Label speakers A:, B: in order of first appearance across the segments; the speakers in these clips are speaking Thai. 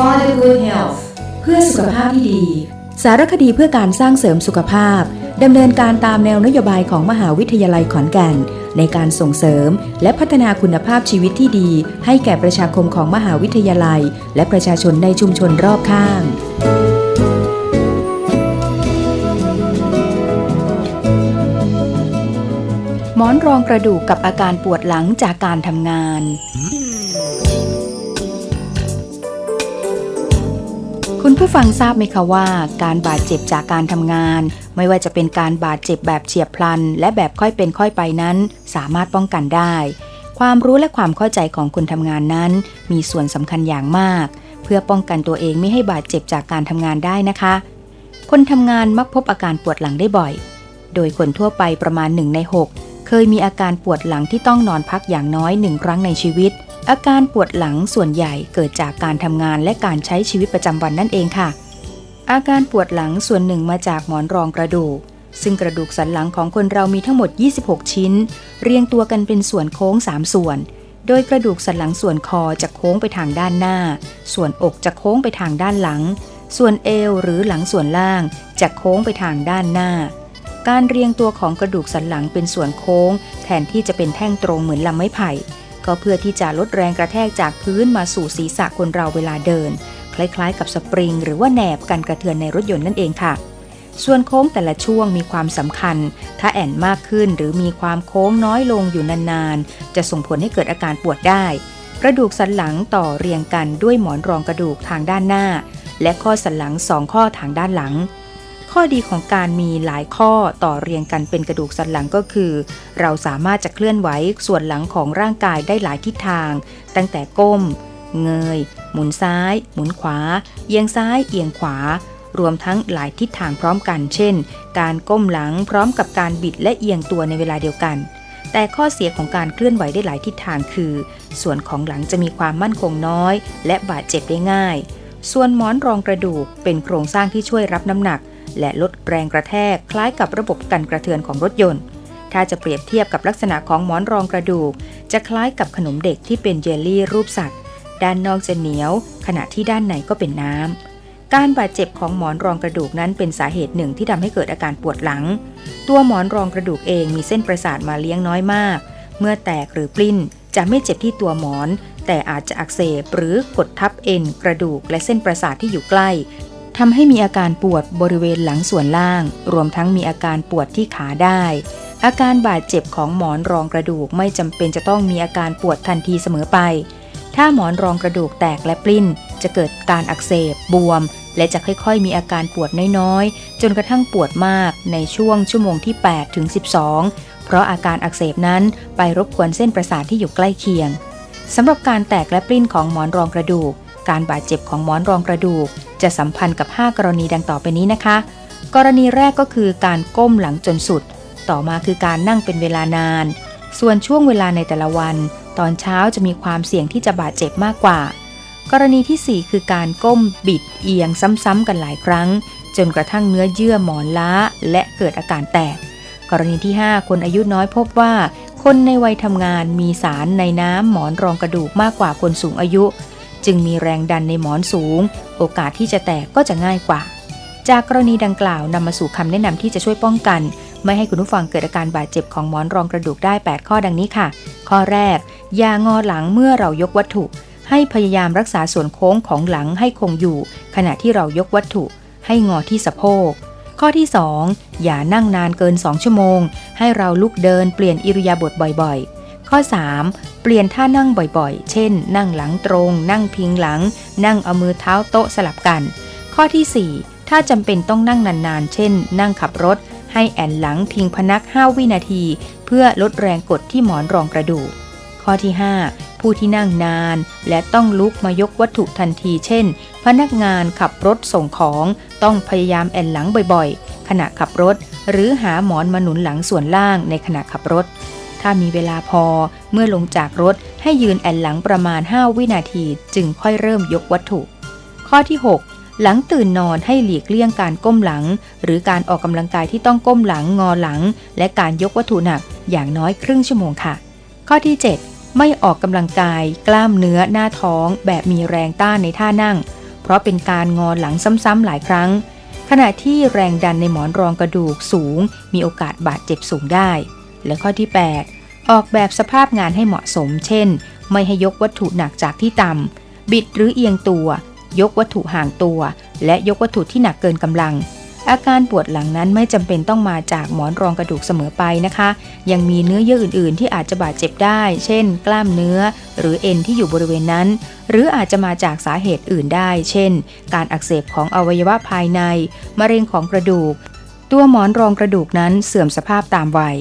A: for the good health
B: เพื่อสุขภาพที่ดี สารคดีเพื่อการสร้างเสริมสุขภาพดำเนินการตามแนวนโยบายของมหาวิทยาลัยขอนแก่น ในการส่งเสริม และพัฒนาคุณภาพชีวิตที่ดี ให้แก่ประชาคมของมหาวิทยาลัย และประชาชนในชุมชนรอบข้างหมอนรองกระดูกกับอาการปวดหลังจากการทำงาน คุณผู้ฟังทราบไหมคะว่า การบาดเจ็บจากการทำงาน ไม่ว่าจะเป็นการบาดเจ็บแบบเฉียบพลัน และแบบค่อยเป็นค่อยไปนั้น สามารถป้องกันได้ ความรู้และความเข้าใจของคนทำงานนั้น มีส่วนสำคัญอย่างมาก เพื่อป้องกันตัวเองไม่ให้บาดเจ็บจากการทำงานได้นะคะ คนทำงานมักพบอาการปวดหลังได้บ่อย โดยคนทั่วไปประมาณ1ใน6 เคยมีอาการปวดหลังที่ต้องนอนพักอย่างน้อยหนึ่งครั้งในชีวิต อาการปวดหลังส่วนใหญ่เกิดจากการทำงานและการใช้ชีวิตประจำวันนั่นเองค่ะ อาการปวดหลังส่วนหนึ่งมาจากหมอนรองกระดูก ซึ่งกระดูกสันหลังของคนเรามีทั้งหมด 26 ชิ้น เรียงตัวกันเป็นส่วนโค้ง 3 ส่วน โดยกระดูกสันหลังส่วนคอจะโค้งไปทางด้านหน้า ส่วนอกจะโค้งไปทางด้านหลัง ส่วนเอวหรือหลังส่วนล่างจะโค้งไปทางด้านหน้าการเรียงตัวของกระดูกสันหลังเป็นส่วนโค้ง แทนที่จะเป็นแท่งตรงเหมือนลำไม้ไผ่ ก็เพื่อที่จะลดแรงกระแทกจากพื้นมาสู่ศีรษะคนเราเวลาเดิน คล้ายๆ กับสปริง หรือว่าแหนบกันกระเทือนในรถยนต์นั่นเองค่ะ ส่วนโค้งแต่ละช่วงมีความสำคัญ ถ้าแอนมากขึ้นหรือมีความโค้งน้อยลงอยู่นานๆ จะส่งผลให้เกิดอาการปวดได้ กระดูกสันหลังต่อเรียงกันด้วยหมอนรองกระดูกทางด้านหน้า และข้อสันหลังสองข้อทางด้านหลัง ข้อดีของการมีหลายข้อต่อเรียงกันเป็นกระดูกสันหลังก็คือ เราสามารถจะเคลื่อนไหวส่วนหลังของร่างกายได้หลายทิศทาง ตั้งแต่ก้ม เงย หมุนซ้าย หมุนขวา เอียงซ้าย เอียงขวา รวมทั้งหลายทิศทางพร้อมกัน เช่น การก้มหลังพร้อมกับการบิดและเอียงตัวในเวลาเดียวกัน แต่ข้อเสียของการเคลื่อนไหวได้หลายทิศทางคือ ส่วนของหลังจะมีความมั่นคงน้อย และบาดเจ็บได้ง่าย ส่วนหมอนรองกระดูกเป็นโครงสร้างที่ช่วยรับน้ำหนัก และลดแรงกระแทกคล้ายกับระบบกันกระเทือนของรถยนต์ ถ้าจะเปรียบเทียบกับลักษณะของหมอนรองกระดูก จะคล้ายกับขนมเด็กที่เป็นเจลลี่รูปสัตว์ ด้านนอกจะเหนียว ขณะที่ด้านในก็เป็นน้ำการบาดเจ็บของหมอนรองกระดูกนั้นเป็นสาเหตุหนึ่งที่ทำให้เกิดอาการปวดหลัง ตัวหมอนรองกระดูกเองมีเส้นประสาทมาเลี้ยงน้อยมาก เมื่อแตกหรือปลิ้น จะไม่เจ็บที่ตัวหมอน แต่อาจจะอักเสบหรือกดทับเอ็น กระดูกและเส้นประสาทที่อยู่ใกล้ ทำให้มีอาการปวดบริเวณหลังส่วนล่าง รวมทั้งมีอาการปวดที่ขาได้ อาการบาดเจ็บของหมอนรองกระดูกไม่จำเป็นจะต้องมีอาการปวดทันทีเสมอไป ถ้าหมอนรองกระดูกแตกและปลิ้น จะเกิดการอักเสบบวม และจะค่อยๆ มีอาการปวดน้อยๆ จนกระทั่งปวดมากในช่วงชั่วโมงที่8ถึง12 เพราะอาการอักเสบนั้นไปรบกวนเส้นประสาทที่อยู่ใกล้เคียงสำหรับการแตกและปลิ้นของหมอนรองกระดูก การบาดเจ็บของหมอนรองกระดูก จะสัมพันธ์กับ 5 กรณีดังต่อไปนี้นะคะ กรณีแรกก็คือการก้มหลังจนสุด ต่อมาคือการนั่งเป็นเวลานาน ส่วนช่วงเวลาในแต่ละวัน ตอนเช้าจะมีความเสี่ยงที่จะบาดเจ็บมากกว่า กรณีที่ 4 คือการก้มบิดเอียงซ้ำๆกันหลายครั้ง จนกระทั่งเนื้อเยื่อหมอนล้า และเกิดอาการแตก กรณีที่ 5 คนอายุน้อยพบว่าคนในวัยทำงานมีสารในน้ำหมอนรองกระดูกมากกว่าคนสูงอายุ จึงมีแรงดันในหมอนสูง โอกาสที่จะแตกก็จะง่ายกว่า จากกรณีดังกล่าวนำมาสู่คำแนะนำที่จะช่วยป้องกัน ไม่ให้คุณผู้ฟังเกิดอาการบาดเจ็บของหมอนรองกระดูกได้ 8 ข้อดังนี้ค่ะ ข้อแรกอย่างอหลังเมื่อเรายกวัตถุ ให้พยายามรักษาส่วนโค้งของหลังให้คงอยู่ ขณะที่เรายกวัตถุ ให้งอที่สะโพกข้อที่ 2 อย่านั่งนานเกิน 2 ชั่วโมง ให้เราลุกเดินเปลี่ยนอิริยาบถบ่อยๆ ข้อ 3 เปลี่ยนท่านั่งบ่อยๆ เช่น นั่งหลังตรง นั่งพิงหลัง นั่งเอามือเท้าโต๊ะสลับกัน ข้อที่ 4 ถ้าจำเป็นต้องนั่งนานๆ เช่น นั่งขับรถ ให้แอนหลังพิงพนัก 5 วินาที เพื่อลดแรงกดที่หมอนรองกระดูก ข้อที่ 5 ผู้ที่นั่งนาน และต้องลุกมายกวัตถุทันที เช่น พนักงานขับรถส่งของ ต้องพยายามแอนหลังบ่อยๆ ขณะขับรถ หรือหาหมอนมาหนุนหลังส่วนล่างในขณะขับรถ ถ้ามีเวลาพอเมื่อลงจากรถให้ยืนแอนหลังประมาณ 5 วินาทีจึงค่อยเริ่มยกวัตถุ ข้อที่ 6 หลังตื่นนอนให้หลีกเลี่ยงการก้มหลัง หรือการออกกำลังกายที่ต้องก้มหลังงอหลัง และการยกวัตถุหนักอย่างน้อยครึ่งชั่วโมงค่ะ ข้อที่ 7 ไม่ออกกำลังกาย กล้ามเนื้อหน้าท้อง แบบมีแรงต้านในท่านั่ง เพเพราะเป็นการงอหลังซ้ำๆหลายครั้ง ขณะที่แรงดันในหมอนรองกระดูกสูง มีโอกาสบาดเจ็บสูงได้ และข้อที่ 8 ออกแบบสภาพงานให้เหมาะสม เช่น ไม่ให้ยกวัตถุหนักจากที่ต่ำ บิดหรือเอียงตัว ยกวัตถุห่างตัว และยกวัตถุที่หนักเกินกำลัง อาการปวดหลังนั้นไม่จำเป็นต้องมาจากหมอนรองกระดูกเสมอไปนะคะ ยังมีเนื้อเยื่ออื่น ๆ ที่อาจจะบาดเจ็บได้ เช่น กล้ามเนื้อ หรือเอ็นที่อยู่บริเวณนั้น หรืออาจจะมาจากสาเหตุอื่นได้ เช่น การอักเสบของอวัยวะภายใน มะเร็งของกระดูก ตัวหมอนรองกระดูกนั้นเสื่อมสภาพตามวัย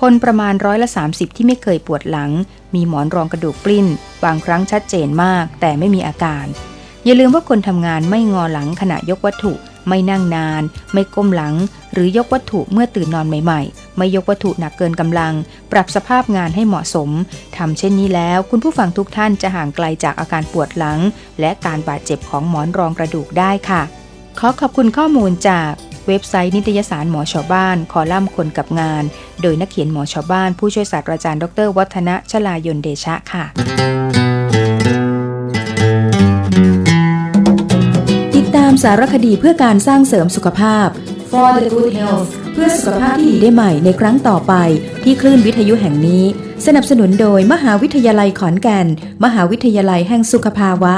B: คนประมาณร้อยละ 30 ที่ไม่เคยปวดหลัง มีหมอนรองกระดูกปลิ้น บางครั้งชัดเจนมาก แต่ไม่มีอาการ อย่าลืมว่าคนทำงานไม่งอหลังขณะยกวัตถุ ไม่นั่งนาน ไม่ก้มหลัง หรือยกวัตถุเมื่อตื่นนอนใหม่ๆ ไม่ยกวัตถุหนักเกินกำลัง ปรับสภาพงานให้เหมาะสมทำเช่นนี้แล้ว คุณผู้ฟังทุกท่านจะห่างไกลจากอาการปวดหลัง และการบาดเจ็บของหมอนรองกระดูกได้ค่ะ ขอขอบคุณข้อมูลจาก เว็บไซต์นิตยสารหมอชาวบ้าน คอลัมน์คนกับงาน โดยนักเขียนหมอชาวบ้าน ผู้ช่วยศาสตราจารย์ดร วัฒนะชลายนเดชะค่ะ ติดตามสารคดีเพื่อการสร้างเสริมสุขภาพ For the Good Health เพื่อสุขภาพที่ดีได้ใหม่ในครั้งต่อไป ที่คลื่นวิทยุแห่งนี้ สนับสนุนโดยมหาวิทยาลัยขอนแก่น มหาวิทยาลัยแห่งสุขภาวะ